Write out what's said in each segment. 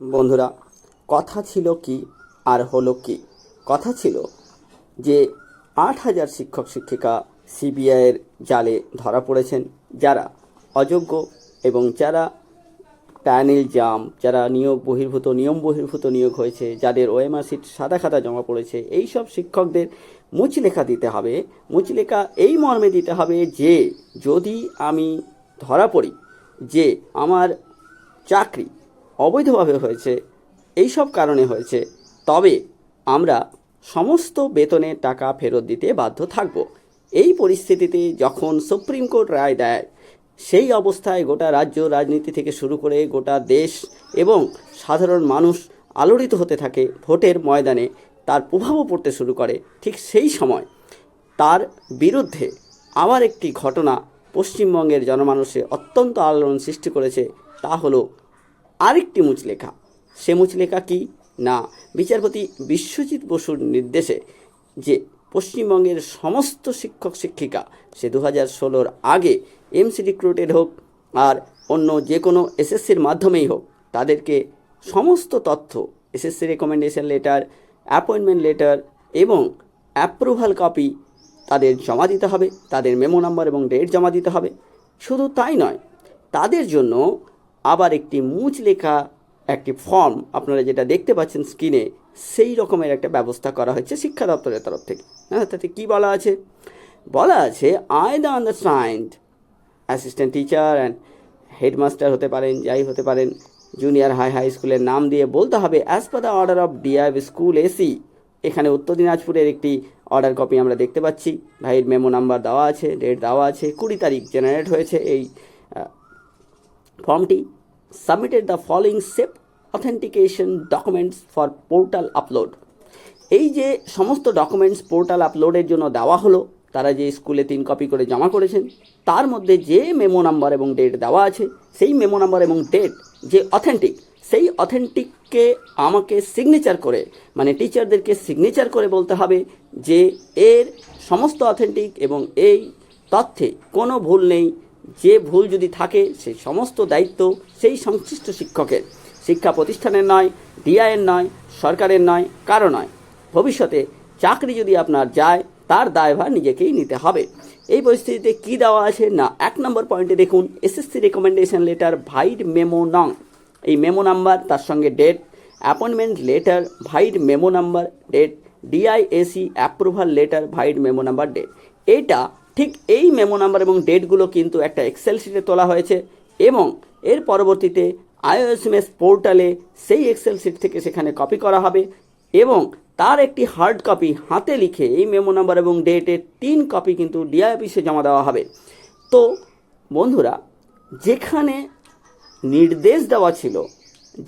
বন্ধুরা, কথা ছিল কি আর হলো কি? কথা ছিল যে আট হাজার শিক্ষক শিক্ষিকা সিবিআইয়ের জালে ধরা পড়েছেন, যারা অযোগ্য এবং যারা প্যানেল জাম, যারা নিয়োগ বহির্ভূত, নিয়ম বহির্ভূত নিয়োগ হয়েছে, যাদের ওএমআর সিট সাদা খাতা জমা পড়েছে এই সব শিক্ষকদের মুচলেখা দিতে হবে। মুচলেখা এই মর্মে দিতে হবে যে, যদি আমি ধরা পড়ি যে আমার চাকরি অবৈধভাবে হয়েছে এই সব কারণে হয়েছে। তবে আমরা সমস্ত বেতনের টাকা ফেরত দিতে বাধ্য থাকব। এই পরিস্থিতিতে যখন সুপ্রিম কোর্ট রায় দেয়, সেই অবস্থায় গোটা রাজ্য রাজনীতি থেকে শুরু করে গোটা দেশ এবং সাধারণ মানুষ আলোড়িত হতে থাকে ভোটের ময়দানে। তার প্রভাবও পড়তে শুরু করে ঠিক সেই সময়। তার বিরুদ্ধে আবার একটি ঘটনা পশ্চিমবঙ্গের জনমানুষে অত্যন্ত আলোড়ন সৃষ্টি করেছে, তা হলো আরেকটি মুচলেখা। সে মুচলেখা কি? না। বিচারপতি বিশ্বজিৎ বসুর নির্দেশে যে পশ্চিমবঙ্গের সমস্ত শিক্ষক, শিক্ষিকা সে দু হাজার ষোলোর আগে এমসি রিক্রুটেড হোক আর অন্য যে কোনো এসএসসির মাধ্যমেই হোক, তাদেরকে সমস্ত তথ্য, SSC recommendation letter appointment letter এবং অ্যাপ্রুভাল কপি তাদের জমা দিতে হবে, তাদের মেমো নাম্বার এবং ডেট জমা দিতে হবে। শুধু তাই নয়, তাদের জন্য আবার একটি মুচ লেখা, একটি ফর্ম আপনারা যেটা দেখতে পাচ্ছেন স্ক্রিনে সেই রকমের একটা ব্যবস্থা করা হয়েছে শিক্ষা দপ্তরের তরফ থেকে। হ্যাঁ তাতে কী বলা আছে? বলা আছে I the understand assistant teacher and headmaster হতে পারেন, যাই হতে পারেন জুনিয়র হাই হাই স্কুলের নাম দিয়ে বলতে হবে as per the order of DIV school AC এখানে উত্তর দিনাজপুরের একটি অর্ডার কপি আমরা দেখতে পাচ্ছি। ভাইয়ের মেমো নাম্বার দেওয়া আছে ডেট দেওয়া আছে, কুড়ি তারিখ জেনারেট হয়েছে এই ফর্মটি submitted the following self authentication documents for portal upload এই যে সমস্ত ডকুমেন্টস পোর্টাল আপলোডের জন্য দেওয়া হলো, তারা যে স্কুলে তিন কপি করে জমা করেছেন, তার মধ্যে যে মেমো নাম্বার এবং ডেট দেওয়া আছে, সেই মেমো নাম্বার এবং ডেট যে অথেন্টিক সেই অথেন্টিককে আমাকে সিগনেচার করে মানে টিচারদেরকে সিগনেচার করে বলতে হবে যে এর সমস্ত অথেন্টিক এবং এই তথ্যে কোনো ভুল নেই যে ভুল যদি থাকে সেই সমস্ত দায়িত্ব সেই সংশ্লিষ্ট শিক্ষকের। শিক্ষা প্রতিষ্ঠানের নয়, ডিআইয়ের নয়, সরকারের নয়, কারও নয়। ভবিষ্যতে চাকরি যদি আপনার যায়, তার দায়ভার নিজেকেই নিতে হবে। এই পরিস্থিতিতে কি দেওয়া আছে না? এক নম্বর পয়েন্টে দেখুন, SSC recommendation letter vide memo নং। এই মেমো নাম্বার, তার সঙ্গে date appointment letter vide memo number date DIAC approval letter vide memo number date এটা ঠিক এই মেমো নাম্বার এবং ডেটগুলো কিন্তু একটা এক্সেল শিটে তোলা হয়েছে এবং এর পরবর্তীতে আইওএসএমএস পোর্টালে সেই এক্সেল শিট থেকে সেখানে কপি করা হবে এবং তার একটি হার্ড কপি হাতে লিখে এই মেমো নাম্বার এবং ডেটের তিন কপি কিন্তু ডিআই অফিসে জমা দেওয়া হবে। তো বন্ধুরা, যেখানে নির্দেশ দেওয়া ছিল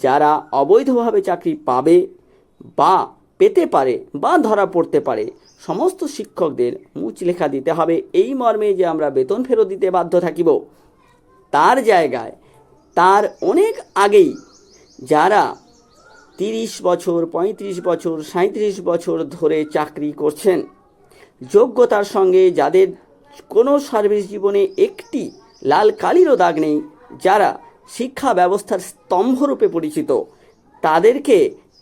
যারা অবৈধভাবে চাকরি পাবে বা পেতে পারে বা ধরা পড়তে পারে। সমস্ত শিক্ষকদের মুচলেখা দিতে হবে এই মর্মে যে আমরা বেতন ফেরত দিতে বাধ্য থাকিব। তার জায়গায়, তার অনেক আগেই যারা তিরিশ বছর, পঁয়ত্রিশ বছর সাঁত্রিশ বছর ধরে চাকরি করছেন, যোগ্যতার সঙ্গে যাদের কোনো সার্ভিস জীবনে একটি লাল কালিরও দাগ নেই, যারা শিক্ষা ব্যবস্থার স্তম্ভরূপে পরিচিত, তাদেরকে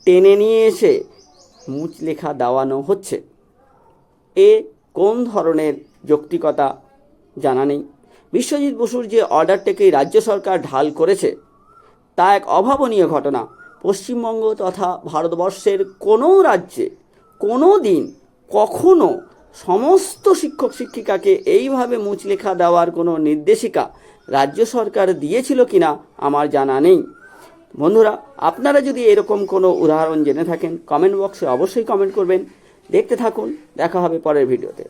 টেনে নিয়ে এসে মুচলেখা দেওয়ানো হচ্ছে। এ কোন ধরনের যৌক্তিকতা জানা নেই। বিশ্বজিৎ বসুর যে অর্ডারটাকে রাজ্য সরকার ঢাল করেছে, তা এক অভাবনীয় ঘটনা। পশ্চিমবঙ্গ তথা ভারতবর্ষের কোনো রাজ্যে কোনো দিন কখনো সমস্ত শিক্ষক শিক্ষিকাকে এইভাবে মুচলেখা দেওয়ার কোনো নির্দেশিকা রাজ্য সরকার দিয়েছিল কিনা আমার জানা নেই। বন্ধুরা, আপনারা যদি এরকম কোনো উদাহরণ জেনে থাকেন কমেন্ট বক্সে অবশ্যই কমেন্ট করবেন। দেখতে থাকুন, দেখা হবে পরের ভিডিওতে।